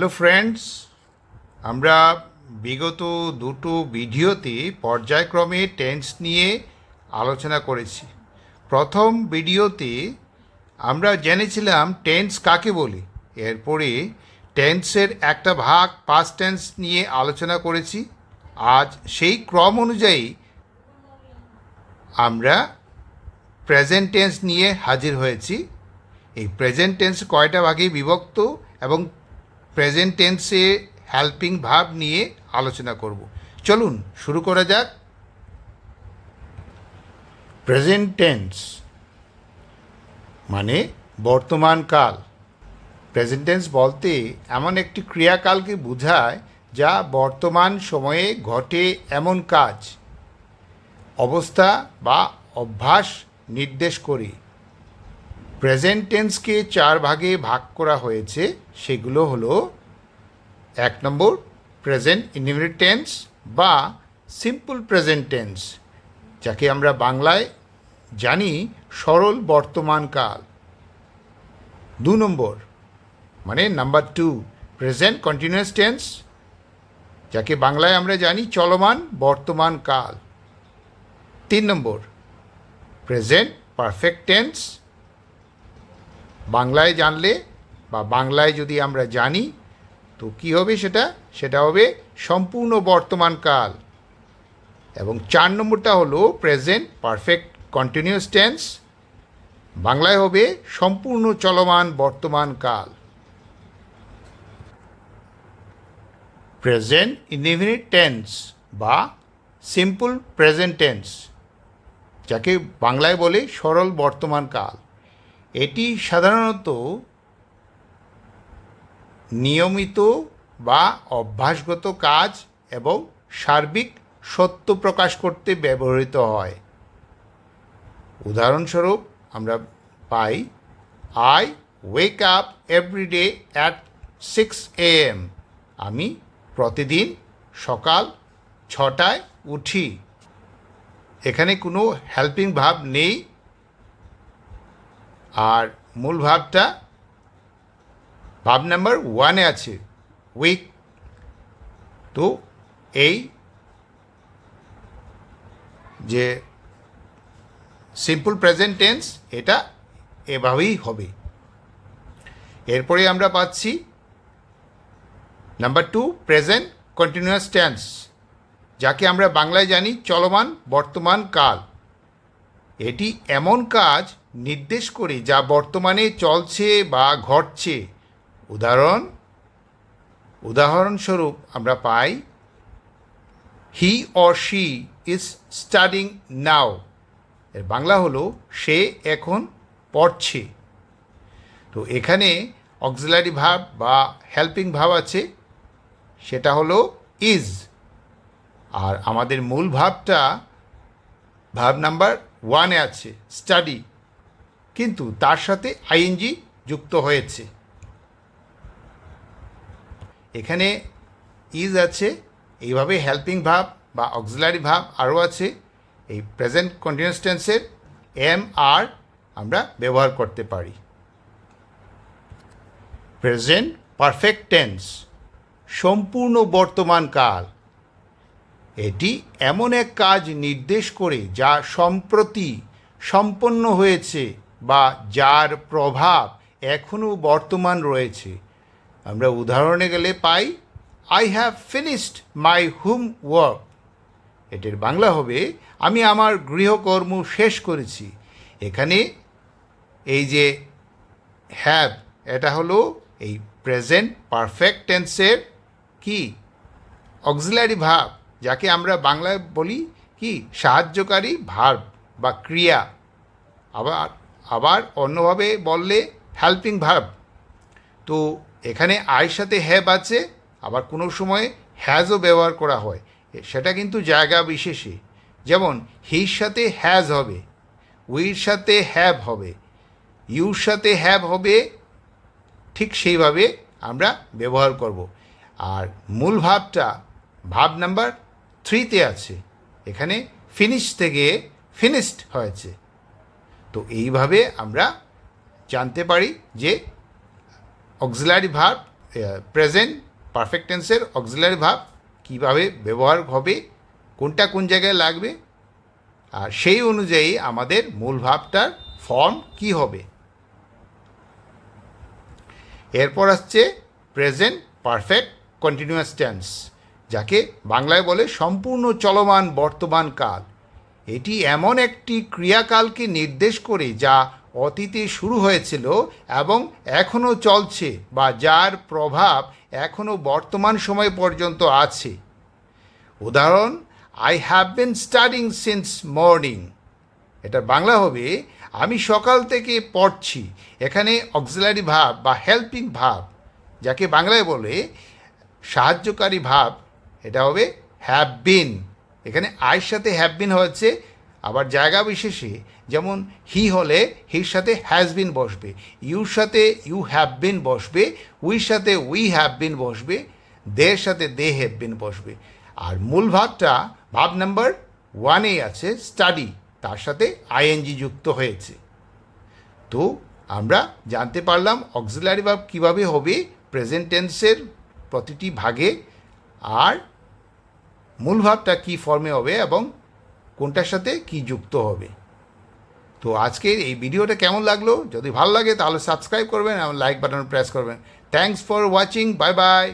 Hello friends, আমরা বিগত দুটো ভিডিওতে পর্যায়ক্রমে টেন্স নিয়ে আলোচনা করেছি। প্রথম ভিডিওতে আমরা জেনেছিলাম টেন্স কাকে বলি। এরপরে টেন্সের একটা ভাগ পাস্ট টেন্স নিয়ে আলোচনা করেছি। আজ সেই ক্রম অনুযায়ী আমরা প্রেজেন্ট টেন্স নিয়ে হাজির হয়েছি। এই প্রেজেন্ট টেন্স কয়টা ভাগে বিভক্ত এবং প্রেজেন্ট টেন্সে হেল্পিং ভাব নিয়ে আলোচনা করব। চলুন, শুরু করা যাক। প্রেজেন্ট টেন্স মানে বর্তমান কাল। প্রেজেন্ট টেন্স বলতে এমন একটি ক্রিয়াকালকে বোঝায় যা বর্তমান সময়ে ঘটে এমন কাজ, অবস্থা বা অভ্যাস নির্দেশ করে। প্রেজেন্ট টেন্সকে চার ভাগে ভাগ করা হয়েছে, সেগুলো হলো এক নম্বর প্রেজেন্ট ইনডিফিনিট টেন্স বা সিম্পল প্রেজেন্ট টেন্স যাকে আমরা বাংলায় জানি সরল বর্তমান কাল। দু নম্বর মানে number two present continuous tense যাকে বাংলায় আমরা জানি চলমান বর্তমান কাল। তিন নম্বর প্রেজেন্ট পারফেক্ট টেন্স বাংলায় জানলে বা বাংলায় যদি আমরা জানি, তো কী হবে সেটা? সেটা হবে সম্পূর্ণ বর্তমান কাল। এবং চার নম্বরটা হলো প্রেজেন্ট পারফেক্ট কন্টিনিউয়াস টেন্স বাংলায় হবে সম্পূর্ণ চলমান বর্তমান কাল। প্রেজেন্ট ইনডিফিনিট টেন্স বা সিম্পল প্রেজেন্ট টেন্স যাকে বাংলায় বলে সরল বর্তমান কাল। এটি সাধারণত নিয়মিত বা অভ্যাসগত কাজ এবং সার্বিক সত্য প্রকাশ করতে ব্যবহৃত হয়। উদাহরণস্বরূপ, আমরা পাই I wake up everyday at six A M আমি প্রতিদিন সকাল ছটায় উঠি। এখানে কোনো হেল্পিং ভাব নেই। আর মূল ভাবটা ভাব নাম্বার ওয়ানে আছে। উইক তো এই যে সিম্পল প্রেজেন্ট টেন্স এটা এভাবেই হবে। এরপরে আমরা পাচ্ছি number two present continuous tense যাকে আমরা বাংলায় জানি চলমান বর্তমান কাল। এটি এমন কাজ নির্দেশ করে যা বর্তমানে চলছে বা ঘটছে। উদাহরণ, উদাহরণস্বরূপ আমরা পাই he or she is studying now এর বাংলা হলো, সে এখন পড়ছে। তো এখানে অক্সিলারি ভাব বা হেল্পিং ভাব আছে, সেটা হলো ইজ আর আমাদের মূল ভাবটা, ভাব নাম্বার ওয়ানে আছে স্টাডি কিন্তু তার সাথে আইএনজি যুক্ত হয়েছে। এখানে ইজ আছে, এইভাবে হেল্পিং ভাব বা অক্সিলারি ভাব আরও আছে। এই প্রেজেন্ট কন্টিনিউয়াস টেন্সের এম আর আমরা ব্যবহার করতে পারি। প্রেজেন্ট পারফেক্ট টেন্স সম্পূর্ণ বর্তমান কাল। এটি এমন এক কাজ নির্দেশ করে যা সম্প্রতি সম্পন্ন হয়েছে। বা যার প্রভাব এখনও বর্তমান রয়েছে। আমরা উদাহরণে গেলে পাই I have finished my homework এটির বাংলা হবে, আমি আমার গৃহকর্ম শেষ করেছি। এখানে এই যে হ্যাভ এটা হলো এই প্রেজেন্ট পারফেক্ট টেন্সের কি? অক্সিলারি ভাব যাকে আমরা বাংলায় বলি কি? সাহায্যকারী ভার্ব বা ক্রিয়া। আবার আবার অন্যভাবে বললে হেল্পিং ভার্ব তো এখানে আয়ের সাথে হ্যাব আছে, আবার কোনো সময় হ্যাজও ব্যবহার করা হয়। সেটা কিন্তু জায়গা বিশেষে। যেমন হির সাথে হ্যাজ হবে উইর সাথে হ্যাভ হবে ইউর সাথে হ্যাভ হবে, ঠিক সেইভাবে আমরা ব্যবহার করব। আর মূল ভাবটা ভাব নাম্বার থ্রিতে আছে। এখানে ফিনিশ থেকে ফিনিশড হয়েছে। তো এইভাবে আমরা জানতে পারি যে অক্সিলারি ভার্ব প্রেজেন্ট পারফেক্ট টেন্সের অক্সিলারি ভাব কীভাবে ব্যবহার হবে, কোনটা কোন জায়গায় লাগবে, আর সেই অনুযায়ী আমাদের মূল ভাবটার ফর্ম কি হবে। এরপর আসছে প্রেজেন্ট পারফেক্ট কন্টিনিউয়াস টেন্স যাকে বাংলায় বলে সম্পূর্ণ চলমান বর্তমান কাল। এটি এমন একটি ক্রিয়াকালকে নির্দেশ করে যা অতীতে শুরু হয়েছিল এবং এখনও চলছে বা যার প্রভাব এখনও বর্তমান সময় পর্যন্ত আছে। উদাহরণ I have been studying since morning এটা বাংলা হবে, আমি সকাল থেকে পড়ছি। এখানে অক্সিলারি ভাব বা হেল্পিং ভাব, যাকে বাংলায় বলে সাহায্যকারী ভাব, এটা হবে হ্যাভ বিন এখানে আয়ের সাথে হ্যাভ বিন হয়েছে, আবার জায়গা বিশেষে, যেমন হি হলে হির সাথে হ্যাজ বিন বসবে ইউর সাথে ইউ হ্যাভ বিন বসবে উইর সাথে উই হ্যাভ বিন বসবে দের সাথে দে হ্যাভ বিন বসবে। আর মূল ভাবটা ভাব নাম্বার ওয়ানেই আছে স্টাডি তার সাথে আইএনজি যুক্ত হয়েছে। তো আমরা জানতে পারলাম অক্সিলারি ভাব কীভাবে হবে প্রেজেন্ট টেন্সের প্রতিটি ভাগে, আর মূল ভাবটা কী ফর্মে হবে এবং কোনটার সাথে কি যুক্ত হবে? তো আজকের এই ভিডিওটা কেমন লাগল? যদি ভালো লাগে তাহলে সাবস্ক্রাইব করবেন এবং লাইক বাটন প্রেস করবেন। Thanks for watching bye bye